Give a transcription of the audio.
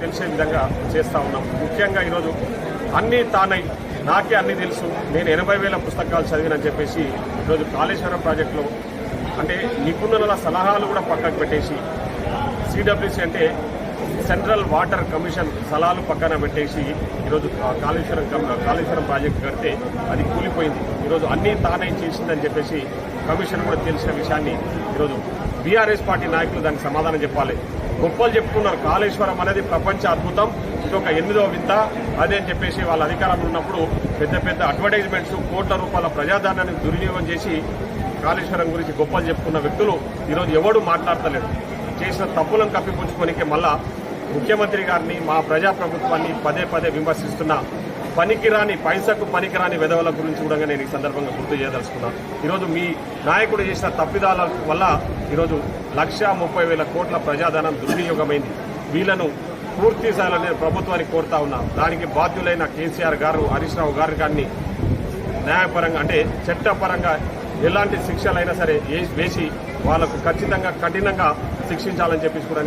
తెలిసే విధంగా చేస్తా ఉన్నాం. ముఖ్యంగా ఈరోజు అన్నీ తానై నాకే అన్నీ తెలుసు. నేను ఎనభై వేల పుస్తకాలు చదివినని చెప్పేసి ఈరోజు కాళేశ్వరం ప్రాజెక్టులో అంటే నిపుణుల సలహాలు కూడా పక్కకు పెట్టేసి సిడబ్ల్యూసి అంటే సెంట్రల్ వాటర్ కమిషన్ సలహాలు పక్కన పెట్టేసి ఈరోజు కాళేశ్వరం కాళేశ్వరం ప్రాజెక్టు కడితే అది కూలిపోయింది. ఈరోజు అన్నీ తానే చేసిందని చెప్పేసి కమిషన్ కూడా తెలిసిన విషయాన్ని ఈరోజు బీఆర్ఎస్ పార్టీ నాయకులు దానికి సమాధానం చెప్పాలి. గొప్పలు చెప్పుకున్నారు. కాళేశ్వరం అనేది ప్రపంచ అద్భుతం. ఇది ఒక ఎనిమిదో వింత. అదే అని చెప్పేసి వాళ్ళ అధికారంలో ఉన్నప్పుడు పెద్ద పెద్ద అడ్వర్టైజ్మెంట్స్ కోట్ల రూపాయల ప్రజాధనాన్ని దుర్వినియోగం చేసి కాళేశ్వరం గురించి గొప్పలు చెప్పుకున్న వ్యక్తులు ఈరోజు ఎవడు మాట్లాడతలేడు. చేసిన తప్పులను కప్పిపుచ్చుకోనికే మళ్ళా ముఖ్యమంత్రి గారిని మా ప్రజాప్రభుత్వాన్ని పదే పదే విమర్శిస్తున్న. పనికిరాని పైసకు పనికిరాని విధవల గురించి కూడా నేను ఈ సందర్భంగా గుర్తు చేయదలుచుకున్నాను ఈరోజు మీ నాయకుడు చేసిన తప్పిదాల వల్ల ఈరోజు లక్ష ముప్పై వేల కోట్ల ప్రజాధనం దుర్వినియోగమైంది. వీళ్ళను పూర్తి స్థాయిలో నేను ప్రభుత్వానికి కోరుతా ఉన్నా. దానికి బాధ్యులైన కేసీఆర్ గారు హరీష్ రావు గారు కానీ న్యాయపరంగా అంటే చట్టపరంగా ఎలాంటి శిక్షలైనా సరే వేసి వాళ్ళకు ఖచ్చితంగా కఠినంగా శిక్షించాలని చెప్పేసి కూడా నేను